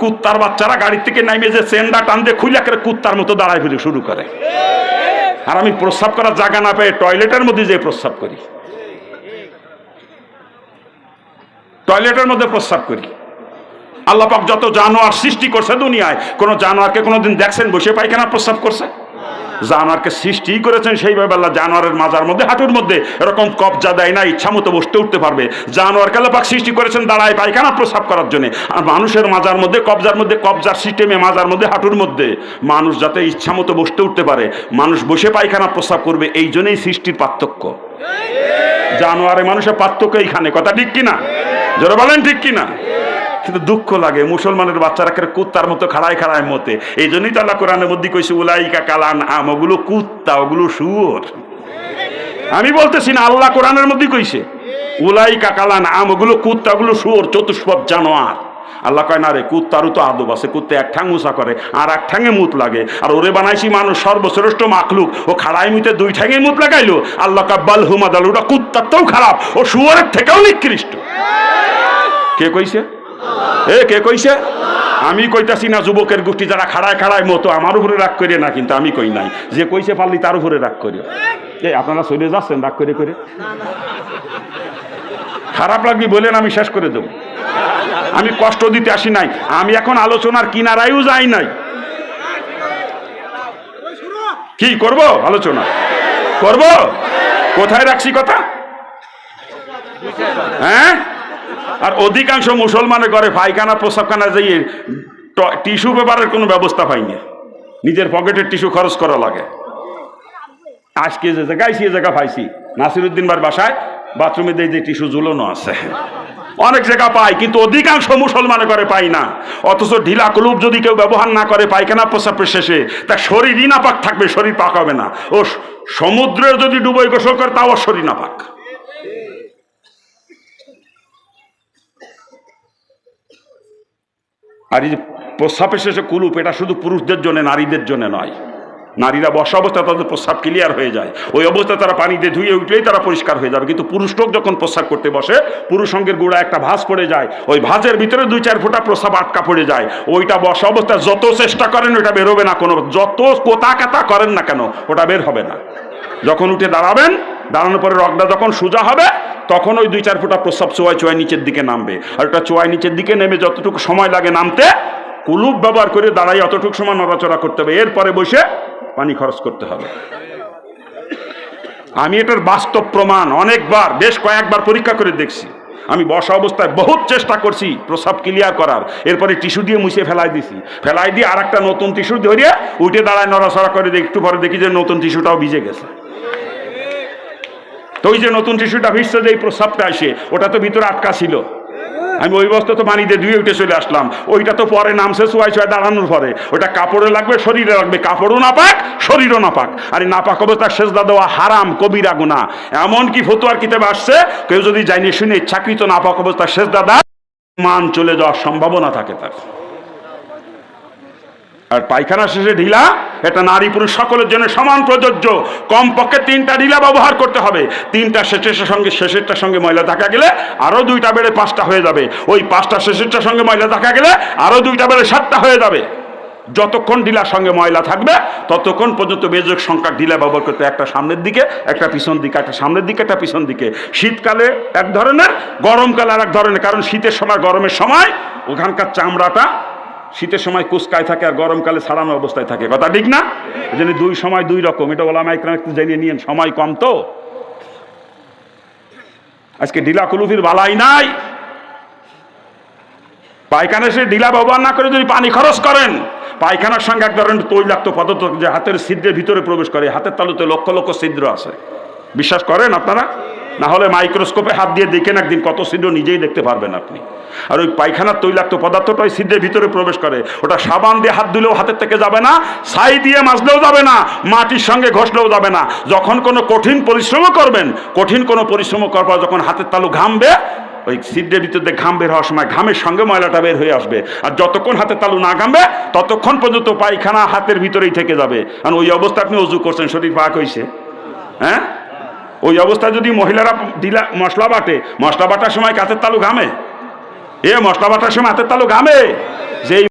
কুত্তার বাচ্চারা গাড়ির থেকে নামে যে চেন্ডা টান দিয়ে খুলে করে কুত্তার মতো দাঁড়ায় ফিরে শুরু করে। আর আমি প্রস্রাব করার জায়গা না পেয়ে টয়লেটের মধ্যে যে প্রস্রাব করি। টয়লেটের মধ্যে প্রস্রাব করি। আল্লাপাক যত জানোয়ার সৃষ্টি করছে দুনিয়ায়, কোনো জানোয়ারকে কোনোদিন দেখছেন বসে পায়খানা প্রস্রাব করছে? জানোয়ারকে সৃষ্টি করেছেন সেইভাবে আল্লাহ জানোয়ারের মাজার মধ্যে, হাঁটুর মধ্যে। এরকম কবজা দেয় না ইচ্ছা মতো বসতে উঠতে পারবে। জানোয়ারকে পাক সৃষ্টি করেছেন দাঁড়ায় পায়খানা প্রস্রাব করার জন্য। আর মানুষের মাজার মধ্যে, কবজার মধ্যে, কবজার সিস্টেমে মাজার মধ্যে, হাঁটুর মধ্যে। মানুষ যাতে ইচ্ছা মতো বসতে উঠতে পারে, মানুষ বসে পায়খানা প্রস্রাব করবে, এই জন্যই সৃষ্টির পার্থক্য। জানোয়ারে মানুষের পার্থক্য এইখানে, কথা ঠিক কিনা? জোরে বলেন ঠিক কিনা? কিন্তু দুঃখ লাগে। মুসলমানের বাচ্চারা করে কুত্তার মতো খাড়ায় খাড়ায় মতে এই জন্যই তো কোরআনের মধ্যে কইছে, উলাইকা কালান আম, ওগুলো কুত্তা, ওগুলো শুয়োর। আমি বলতেছি না, আল্লাহ কোরআনের মধ্যে কইছে, উলাইকা কালান আম, ওগুলো কুত্তা, ওগুলো শুয়োর, চতুষ্পদ জানোয়ার। আল্লাহ কয়, না রে, কুত্তারও তো আদব আছে, কুত্তে এক ঠাং উঁচা করে, আর এক ঠাঙে মুত লাগে। আর ওরে বানাইছি মানুষ সর্বশ্রেষ্ঠ মাখলুক, ও খাড়াই মুতে দুই ঠাঙে মুত লাগাইলো। আল্লাহ কাব্বাল হুমাদাল, ওটা কুত্তার তো খারাপ, ও শুয়োরের থেকেও নিকৃষ্ট। কে কইছে? এ, কে কইছে? আমি কইতাছি না, যুবকের গোষ্ঠী যারা খাড়ায় খাড়ায় মতো, আমার উপরে রাগ করে না, কিন্তু আমি কই নাই। যে কইছে পারলি তার উপরে রাগ করিও এই আপনারা চলে যাচ্ছেন, রাগ করে করে খারাপ লাগবে বলেন, আমি শেষ করে দেব। আমি কষ্ট দিতে আসি নাই, আমি এখন আলোচনার কিনারায়ও যাই নাই। কি করব? আলোচনা। করব? কোথায় রাখছি কথা? হ্যাঁ? আর অধিকাংশ মুসলমানের ঘরে পায়খানা প্রসাবখানা যাইয়ে টিস্যু পেপারের কোনো ব্যবস্থা পাইনি। নিজের পকেটের টিস্যু খরচ করা লাগে। আজকে যে জায়গায় সে জায়গা পাইছি। নাসিরুদ্দিন বার বাসায় বাথরুমে দিয়ে যে টিস্যু ঝুলানো আছে। অনেক জায়গা পায় কিন্তু অধিকাংশ মুসলমানের ঘরে পাই না। অথচ ঢিলা কুলুপ যদি কেউ ব্যবহার না করে পায়খানা, প্রস্রাবের শেষে তা শরীরই নাপাক থাকবে, শরীর পাক হবে না। ও সমুদ্রের যদি ডুবোই গোসল করে, তাও শরীর নাপাক। আর এই যে প্রস্রাবের শেষে কুলুপ, এটা শুধু পুরুষদের জন্য, নারীদের জন্য নয়। নারীরা বসা অবস্থায় তাদের প্রস্রাব ক্লিয়ার হয়ে যায়। ওই অবস্থায় তারা পানিতে ধুয়ে উঠলেই তারা পরিষ্কার হয়ে যাবে। কিন্তু পুরুষ লোক যখন প্রস্রাব করতে বসে, পুরুষ সঙ্গের গোড়া একটা ভাঁজ পড়ে যায়। ওই ভাঁজের ভিতরে দুই চার ফোঁটা প্রস্রাব আটকা পড়ে যায়। ওইটা বসা অবস্থায় যত চেষ্টা করেন ওটা বেরোবে না কোনো। যত কোতা কাতা করেন না কেন, ওটা বের হবে না। যখন উঠে দাঁড়াবেন, দাঁড়ানোর পরে রগটা যখন সোজা হবে তখন ওই দুই চার ফোঁটা প্রস্রাব চোয়াই চোয়াই নিচের দিকে নামবে। আর ওটা চোয়াই নিচের দিকে নেমে যতটুকু সময় লাগে নামতে, কুলুপ ব্যবহার করে দাঁড়াই অতটুকু সময় নড়াচড়া করতে হবে। এরপরে বসে পানি খরচ করতে হবে। আমি এটার বাস্তব প্রমাণ অনেকবার, বেশ কয়েকবার পরীক্ষা করে দেখছি। আমি বসা অবস্থায় বহুত চেষ্টা করছি প্রস্রাব ক্লিয়ার করার। এরপরে টিস্যু দিয়ে মুছে ফেলাই দিছি। ফেলাই দিয়ে আর একটা নতুন টিস্যু ধরিয়ে উঠে দাঁড়ায় নড়াচড়া করে একটু পরে দেখি যে নতুন টিস্যুটাও ভিজে গেছে। তো ওই যে নতুন টিস্যুটা ভিজছে যে এই প্রস্রাবটা আসে ওটা তো ভিতরে আটকা ছিল। আমি ওই বস্তা তো পানিতে ধুয়ে উঠে চলে আসলাম। ওইটা তো পরে নামছে চুয়াই চুয়াই দাঁড়ানোর পরে। ওটা কাপড়ে লাগবে, শরীরে লাগবে। কাপড়ও না পাক, শরীরও না পাক। আর এই নাপাক অবস্থার শেষদা দেওয়া হারাম, কবিরা গুণা এমনকি ফতুয়ার কিতাবে আসছে, কেউ যদি যায়নি শুনে ইচ্ছাকৃত নাপাক অবস্থার শেষ দাদা মান চলে যাওয়ার সম্ভাবনা থাকে তার। আর পায়খানা শেষে ঢিলা, এটা নারী পুরুষ সকলের জন্য সমান প্রযোজ্য। কমপক্ষে তিনটা ঢিলা ব্যবহার করতে হবে। তিনটা শেষের সঙ্গে, শেষেরটার সঙ্গে ময়লা দেখা গেলে আরও দুইটা বেড়ে পাঁচটা হয়ে যাবে। ওই পাঁচটা, শেষেরটার সঙ্গে ময়লা দেখা গেলে আরও দুইটা বেড়ে সাতটা হয়ে যাবে। যতক্ষণ ঢিলার সঙ্গে ময়লা থাকবে, ততক্ষণ পর্যন্ত বেজক সংখ্যা ঢিলা ব্যবহার করতে একটা সামনের দিকে, একটা পিছন দিকে, একটা সামনের দিকে, একটা পিছন দিকে। শীতকালে এক ধরনের, গরমকালে আর এক ধরনের। কারণ শীতের সময়, গরমের সময় ওখানকার চামড়াটা শীতের সময় কুচকায় থাকে আর গরমকালে ছাড়ানো অবস্থায় থাকে। কথা ঠিক না? এই দুই সময় দুই রকম। এটা ওলা মাইক্রাম একটু জেনে নিয়েন, সময় কম তো? আজকে ঢিলা কুলুফির বালাই নাই। পায়খানা সে ঢিলা ব্যবহার না করে যদি পানি খরচ করেন, পায়খানার সঙ্গে এক ধরনের তৈলাক্ত পদার্থ যে হাতের ছিদ্রের ভিতরে প্রবেশ করে, হাতের তালুতে লক্ষ লক্ষ ছিদ্র আছে। বিশ্বাস করেন আপনারা? না হলে মাইক্রোস্কোপে হাত দিয়ে দেখেন একদিন কত ছিদ্র নিজেই দেখতে পারবেন আপনি। আর ওই পায়খানার তৈলাক্ত পদার্থটা ওই ছিদ্রের ভিতরে প্রবেশ করে। ওটা সাবান দিয়ে হাত দিলেও হাতের থেকে যাবে না, ছাই দিয়ে মাজলেও যাবে না, মাটির সঙ্গে ঘষলেও যাবে না। যখন কোনো কঠিন পরিশ্রমও করবেন, কঠিন কোনো পরিশ্রম করবার যখন হাতের তালু ঘামবে, ওই ছিদ্রের ভিতর দিয়ে ঘাম বের হওয়ার সময় ঘামের সঙ্গে ময়লাটা বের হয়ে আসবে। আর যতক্ষণ হাতে তালু না ঘামবে, ততক্ষণ পর্যন্ত পায়খানা হাতের ভিতরেই থেকে যাবে। কারণ ওই অবস্থা আপনি অজু করছেন, শরীর পাক হয়েছে হ্যাঁ? ওই অবস্থায় যদি মহিলারা দিলা, মশলা বাটে, মশলা বাটার সময় কাতের তালু ঘামে? এ মশলা বাটার সময় হাতের তালু ঘামে? যেই